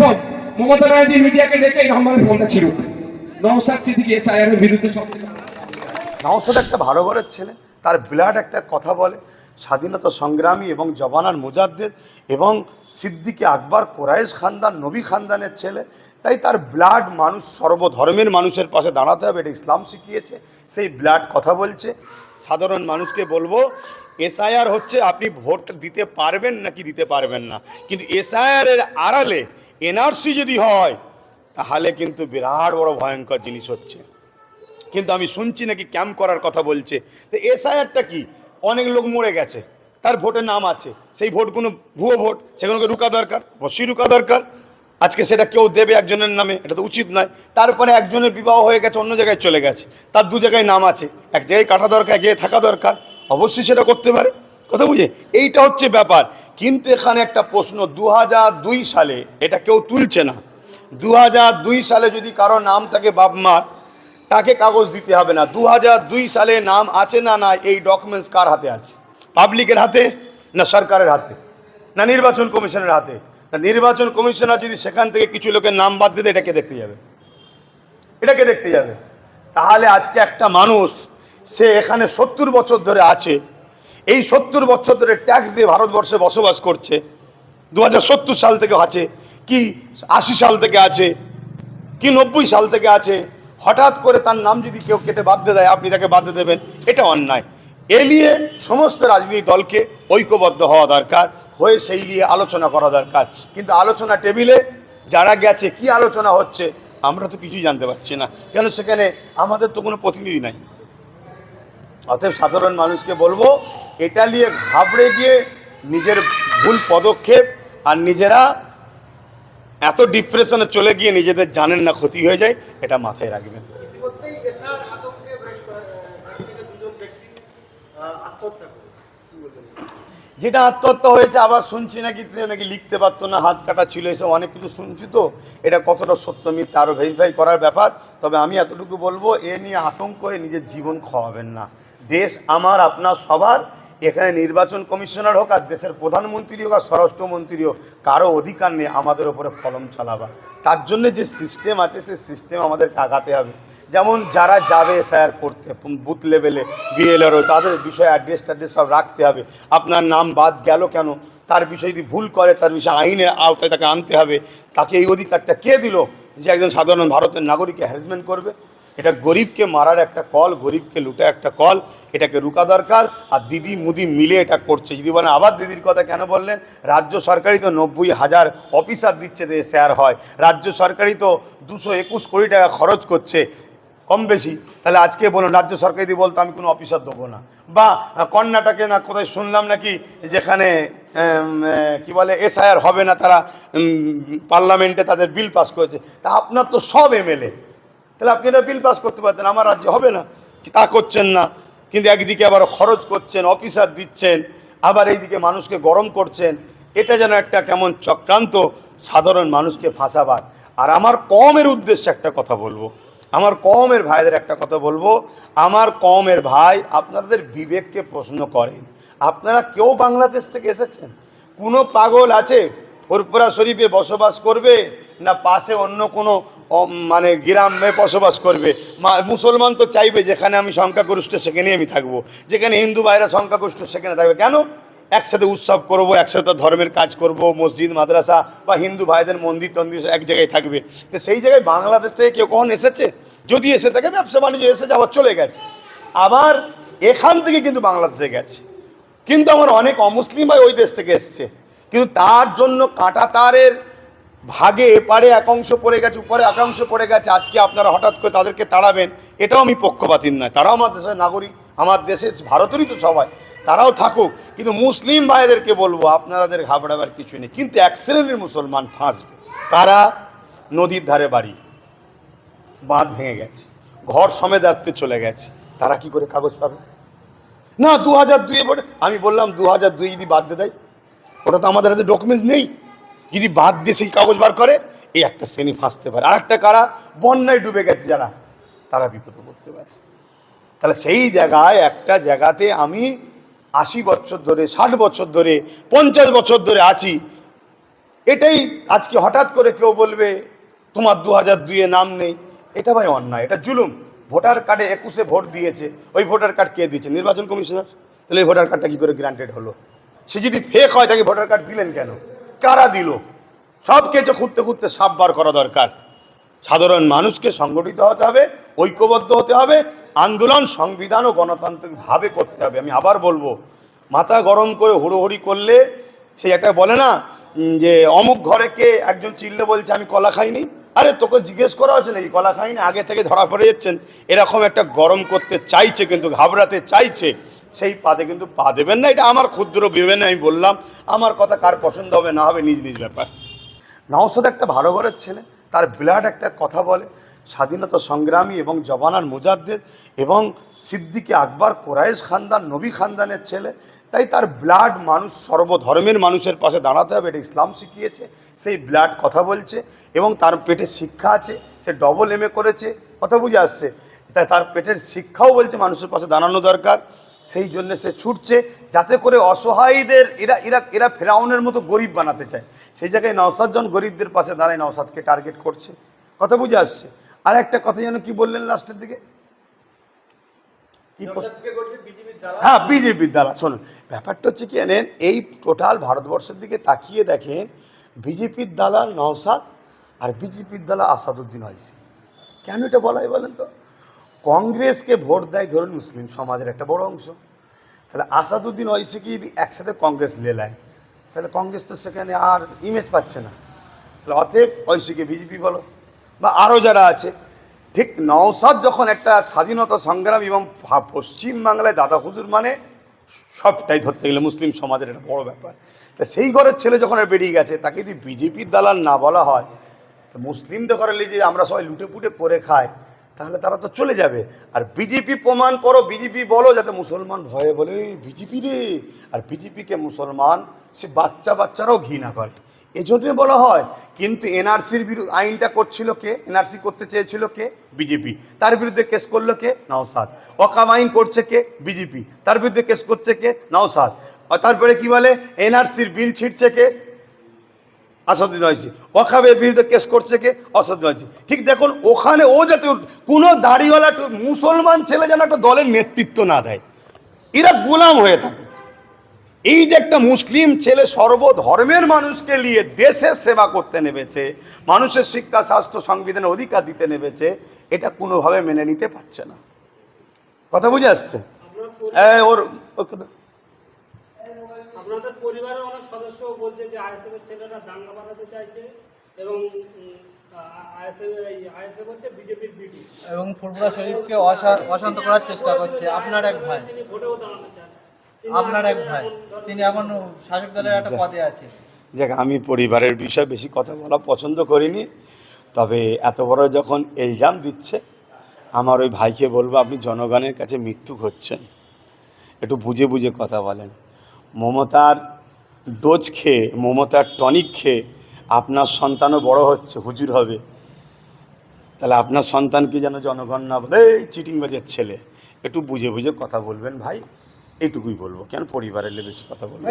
Phone Mamata Banerjee মিডিয়াকে ডেকে এই রহমানের ফোনটা ছিড়ুক। নওসাদ সিদ্দিকি এসআইআর এর বিরুদ্ধে সব নওসাদ একটা ভালো ঘরের ছেলে, তার বিরাট একটা কথা বলে। স্বাধীনতা সংগ্রামী এবং জবানার মুজাদ্দের এবং সিদ্দিকে আকবর কোরাইশ খানদান, নবী খানদানের ছেলে। তাই তার ব্লাড মানুষ সর্বধর্মের মানুষের পাশে দাঁড়াতে হবে, এটা ইসলাম শিখিয়েছে, সেই ব্লাড কথা বলছে। সাধারণ মানুষকে বলব এসআইআর হচ্ছে আপনি ভোট দিতে পারবেন নাকি দিতে পারবেন না। কিন্তু এসআইআর এর আড়ালে এনআরসি যদি হয়, তাহলে কিন্তু বিরাট বড় ভয়ঙ্কর জিনিস হচ্ছে। কিন্তু আমি শুনছি নাকি ক্যাম্প করার কথা বলছে। তো এসআইআরটা কি? অনেক লোক মরে গেছে, তার ভোটের নাম আছে। সেই ভোটগুলো ভুয়ো ভোট, সেগুলোকে রুকা দরকার, অবশ্যই রুকা দরকার। আজকে সেটা কেউ দেবে একজনের নামে, এটা তো উচিত নয়। তারপরে একজনের বিবাহ হয়ে গেছে, অন্য জায়গায় চলে গেছে। তার দু জায়গায় নাম আছে। এক জায়গায় কাটা দরকার গিয়ে থাকা দরকার। অবশ্যই সেটা করতে পারে। কথা বুঝে? এইটা হচ্ছে ব্যাপার। কিন্তু এখানে একটা প্রশ্ন দু দুই সালে এটা কেউ তুলছে না। দু দুই সালে যদি কারও নাম থাকে বাপমার তাকে কাগজ দিতে হবে না। দু দুই সালে নাম আছে না না এই ডকুমেন্টস কার হাতে আছে? পাবলিকের হাতে না সরকারের হাতে? না নির্বাচন কমিশনের হাতে? না নির্বাচন কমিশনার যদি সেখান থেকে কিছু লোকের নাম বাদ দিতে এটাকে দেখতে যাবে? এটাকে দেখতে যাবে? তাহলে আজকে একটা মানুষ, সে এখানে সত্তর বছর ধরে আছে, এই সত্তর বছর ধরে ট্যাক্স দিয়ে ভারতবর্ষে বসবাস করছে দু হাজার সত্তর সাল থেকে আছে, কি আশি সাল থেকে আছে, কি নব্বই সাল থেকে আছে, হঠাৎ করে তার নাম যদি কেউ কেটে বাদ দিয়ে আপনি তাকে বাদ দেবেন, এটা অন্যায়। এ নিয়ে সমস্ত রাজনৈতিক দলকে ঐক্যবদ্ধ হওয়া দরকার, হয়ে সেই নিয়ে আলোচনা করা দরকার। কিন্তু আলোচনা টেবিলে যারা গেছে, কি আলোচনা হচ্ছে, আমরা তো কিছুই জানতে পারছি না। কেন সেখানে আমাদের তো কোনো প্রতিনিধি নাই। অতএব সাধারণ মানুষকে বলব, এটা নিয়ে ঘাবড়ে গিয়ে নিজের ভুল পদক্ষেপ আর নিজেরা এত ডিপ্রেশনে চলে গিয়ে নিজেদের জানেন না ক্ষতি হয়ে যায়, এটা মাথায় রাখবেন ইতিমধ্যেই এসআর আতঙ্কে বেশ ঘাটি থেকে দুজন ব্যক্তি আহ, আত্মহত্যা করেছে কি বলবেন যেটা আত্মহত্যা হয়েছে, আবার শুনছি নাকি নাকি লিখতে পারতো না, হাত কাটা ছিল এসব, অনেক কিছু শুনছি তো। এটা কতটা সত্য মিথ্যা আরও ভেরিফাই করার ব্যাপার। তবে আমি এতটুকু বলব, এ নিয়ে আতঙ্ক হয়ে নিজের জীবন খোয়াবেন না। দেশ আমার, আপনার, সবার। এখানে নির্বাচন কমিশনার হোক আর দেশের প্রধানমন্ত্রী হোক আর স্বরাষ্ট্রমন্ত্রী হোক, কারও অধিকার নেই আমাদের ওপরে কলম চালাবা তার জন্য যে সিস্টেম আছে, সেই সিস্টেম আমাদেরকে আগাতে হবে। যেমন যারা যাবে স্যার করতে বুথ লেভেলে বিএলআরও তাদের বিষয়ে অ্যাড্রেস ট্যাড্রেস সব রাখতে হবে। আপনার নাম বাদ গেল কেন? তার বিষয়ে যদি ভুল করে, তার বিষয়ে আইনের আওতায় তাকে আনতে হবে। তাকে এই অধিকারটা কে দিল? যে একজন সাধারণ ভারতের নাগরিককে হ্যারাসমেন্ট করবে? এটা গরিবকে মারার একটা কল গরিবকে লুটে একটা কল এটাকে রুকা দরকার। আর দিদি মুদি মিলে এটা করছে। যদি বলেন, আবার দিদির কথা কেন বললেন? রাজ্য সরকারই তো নব্বই হাজার অফিসার দিচ্ছে যে শেয়ার হয়। রাজ্য সরকারই তো দুশো একুশ কোটি টাকা খরচ করছে। কম বেশি, তাহলে আজকে বলুন, রাজ্য সরকার যদি বলতো আমি কোনো অফিসার দেবো না। বা কর্ণাটকে না কোথায় শুনলাম নাকি যেখানে কি বলে, এসআইআর হবে না, তারা পার্লামেন্টে তাদের বিল পাস করেছে। তা আপনার তো সব এমএলএ। তাহলে আপনি এটা বিল পাস করতে পারতেন, আমার রাজ্যে হবে না। তা করছেন না, কিন্তু একদিকে আবার খরচ করছেন, অফিসার দিচ্ছেন, আবার এইদিকে মানুষকে গরম করছেন। এটা যেন একটা কেমন চক্রান্ত, সাধারণ মানুষকে ফাঁসাবার। আর আমার কমের উদ্দেশ্যে একটা কথা বলব। আমার কমের ভাইদের একটা কথা বলব। আমার কমের ভাই আপনাদের বিবেককে প্রশ্ন করেন, আপনারা কেউ বাংলাদেশ থেকে এসেছেন? কোনো পাগল আছে ফুরপুরা শরীফে বসবাস করবে না পাশে অন্য কোনো মানে গ্রামে বসবাস করবে? মুসলমান তো চাইবে যেখানে আমি সংখ্যাগরিষ্ঠ সেখানে আমি থাকব, যেখানে হিন্দু ভাইরা সংখ্যাগরিষ্ঠ সেখানে থাকবে। কেন? একসাথে উৎসব করব, একসাথে ধর্মের কাজ করব, মসজিদ, মাদ্রাসা বা হিন্দু ভাইদের মন্দির তন্দির এক জায়গায় থাকবে। তো সেই জায়গায় বাংলাদেশ থেকে কেউ কখন এসেছে? যদি এসে থাকে, ব্যবসা বাণিজ্য এসেছে আবার চলে গেছে। আবার এখান থেকে কিন্তু বাংলাদেশে গেছে। কিন্তু আমার অনেক অমুসলিম ভাই ওই দেশ থেকে এসছে। কিন্তু তার জন্য কাঁটা তারের ভাগে এপারে এক অংশ পড়ে গেছে, উপরে এক অংশ পড়ে গেছে। আজকে আপনারা হঠাৎ করে তাদেরকে তাড়াবেন, এটাও আমি পক্ষপাতির নয়। তারাও আমার দেশের নাগরিক, আমার দেশে ভারতেরই তো সবাই। তারাও থাকুক, কিন্তু মুসলিম ভাইদেরকে বলব, আপনাদের ঘাবড়াবার কিছু নেই। কিন্তু এক শ্রেণির মুসলমান ফাঁসবে। তারা নদীর ধারে বাড়ি, বাঁধ ভেঙে গেছে, ঘর সমেত রাখতে চলে গেছে। তারা কি করে কাগজ পাবে? না দু হাজার দুইয়ে পড়ে আমি বললাম দু হাজার দুই যদি বাদ দিয়ে দেয় ওটা তো আমাদের হাতে ডকুমেন্টস নেই। যদি বাদ দিয়ে সেই কাগজ বার করে, এই একটা শ্রেণি ফাঁসতে পারে। আর একটা কারা? বন্যায় ডুবে গেছে যারা, তারা বিপদে পড়তে পারে। তাহলে সেই জায়গায়, একটা জায়গাতে আমি আশি বছর ধরে, ষাট বছর ধরে, পঞ্চাশ বছর ধরে আছি। এটাই আজকে হঠাৎ করে কেউ বলবে, তোমার দু হাজার দুইয়ে নাম নেই। এটা ভাই অন্যায়, এটা জুলুম। ভোটার কার্ডে একুশে ভোট দিয়েছে, ওই ভোটার কার্ড কে দিয়েছে? নির্বাচন কমিশনার? তাহলে এই ভোটার কার্ডটা কি করে গ্রান্টেড হলো? সে যদি ফেক হয়, তাকে ভোটার কার্ড দিলেন কেন? কারা দিল? সব কিছু খুঁজতে খুঁজতে সাপ বার করা দরকার। সাধারণ মানুষকে সংগঠিত হতে হবে, ঐক্যবদ্ধ হতে হবে আন্দোলন, সংবিধান ও গণতান্ত্রিকভাবে করতে হবে। আমি আবার বলব, মাথা গরম করে হুড়োহুড়ি করলে সেই একটা বলে না যে অমুক ঘরে কে একজন চিল্লে বলছে, আমি কলা খাইনি। আরে তোকে জিজ্ঞেস করা হচ্ছে নাকি? কলা খাইনি? আগে থেকে ধরা পড়ে যাচ্ছেন। এরকম একটা গরম করতে চাইছে কিন্তু, ঘাবড়াতে চাইছে, সেই পাতে কিন্তু পা দেবেন না। এটা আমার ক্ষুদ্র বিবেচনা আমি বললাম, আমার কথা কার পছন্দ হবে না হবে, নিজ নিজ ব্যাপার। নওসাদ একটা ভালো ঘরের ছেলে, তার ব্লাড একটা কথা বলে স্বাধীনতা সংগ্রামী এবং জবানার মুজাদ্দের এবং সিদ্দিকে আকবর কোরাইশ খানদান, নবী খানদানের ছেলে। তাই তার ব্লাড মানুষ সর্বধর্মের মানুষের পাশে দাঁড়াতে হবে, এটা ইসলাম শিখিয়েছে, সেই ব্লাড কথা বলছে এবং তার পেটে শিক্ষা আছে, সে ডবল এম করেছে, কথা বুঝে আসছে। তাই তার পেটের শিক্ষাও বলছে মানুষের পাশে দাঁড়ানো দরকার, সেই জন্য সে ছুটছে যাতে করে অসহায়ীদের, এরা এরা এরা ফেরাউনের মতো গরিব বানাতে চায়। সেই জায়গায় নওসাদ জন গরিবদের পাশে দাঁড়ায় নওসাদকে টার্গেট করছে, কথা বুঝে আসছে। আর একটা কথা যেন কি বললেন লাস্টের দিকে? কি হ্যাঁ বিজেপির দ্বারা শোনুন ব্যাপারটা হচ্ছে কি জানেন এই টোটাল ভারতবর্ষের দিকে তাকিয়ে দেখেন বিজেপির দালাল নওসাদ আর বিজেপির দালাল আসাদুদ্দিন হয়েছে কেন এটা বলা হয় বলেন তো? কংগ্রেসকে ভোট দেয় ধরুন মুসলিম সমাজের একটা বড় অংশ। তাহলে আসাদুদ্দিন ঐশীকে যদি একসাথে কংগ্রেস লেলায় তাহলে কংগ্রেস তো সেখানে আর ইমেজ পাচ্ছে না। তাহলে অতএব ঐশীকে বিজেপি বলো। বা আরও যারা আছে, ঠিক নওসাদ যখন একটা স্বাধীনতা সংগ্রাম এবং পশ্চিমবাংলায় দাদা হুজুর মানে সবটাই ধরতে গেলে মুসলিম সমাজের একটা বড় ব্যাপার। তা সেই ঘরের ছেলে যখন বেরিয়ে গেছে, তাকে যদি বিজেপির দালাল না বলা হয়, তো মুসলিমদের ঘরে যে আমরা সবাই লুটে পুটে করে খাই, তাহলে তারা তো চলে যাবে। আর বিজেপি প্রমাণ করো, বিজেপি বলো, যাতে মুসলমান ভয়ে বলে বিজেপি রে! আর বিজেপিকে মুসলমান, সে বাচ্চা বাচ্চারাও ঘৃণা করে। এজন্য বলা হয়, কিন্তু এনআরসির বিরুদ্ধে আইনটা করছিল কে? এনআরসি করতে চেয়েছিল কে? বিজেপি। তার বিরুদ্ধে কেস করল কে? নওসাদ ওকাম আইন করছে কে? বিজেপি। তার বিরুদ্ধে কেস করছে কে? নওসাদ তারপরে কি বলে? এনআরসির বিল ছিটছে কে? আসাদুদ্দিন রয়েছে ওখাবের বিরুদ্ধে কেস করছে কে? অসাদুদ্দিন রয়েছে ঠিক দেখুন, ওখানে ও যাতে কোনো দাড়িওয়ালা মুসলমান ছেলে যেন একটা দলের নেতৃত্ব না দেয়। এরা গোলাম হয়ে থাকে। এই যে একটা মুসলিম ছেলে সর্বধর্মের মানুষকে নিয়ে দেশের সেবা করতে নেমেছে মানুষের শিক্ষা স্বাস্থ্য সংবিধানের অধিকার দিতে নেমেছে এটা কোনোভাবে মেনে নিতে পারছে না। কথা বুঝে আসছে? ওর ওর আপনাদের পরিবারের অনেক সদস্য বলছে যে আইএসএফ এর ছেলেরা দাঙ্গা বাঁধাতে চাইছে এবং ফুরফুরা শরীফকে অশান্ত করার চেষ্টা করছে। আপনার এক ভাই। ভোটেও দাঁড়াতে চান। তিনি আপনার এক ভাই তিনি এখন শাসক দলের একটা পদে আছে দেখ আমি পরিবারের বিষয়ে বেশি কথা বলা পছন্দ করিনি তবে এত বড় যখন এলজাম দিচ্ছে আমার ওই ভাইকে বলব আপনি জনগণের কাছে মৃত্যু হচ্ছেন একটু বুঝে বুঝে কথা বলেন। মমতার ডোজ খেয়ে মমতার টনিক খেয়ে আপনার সন্তানও বড় হচ্ছে হুজুর হবে। তাহলে আপনার সন্তানকে যেন জনগণ না বলে এই চিটিংবাজের ছেলে। একটু বুঝে বুঝে কথা বলবেন ভাই। এইটুকুই বলব কেন পরিবারের বেশি কথা বলব।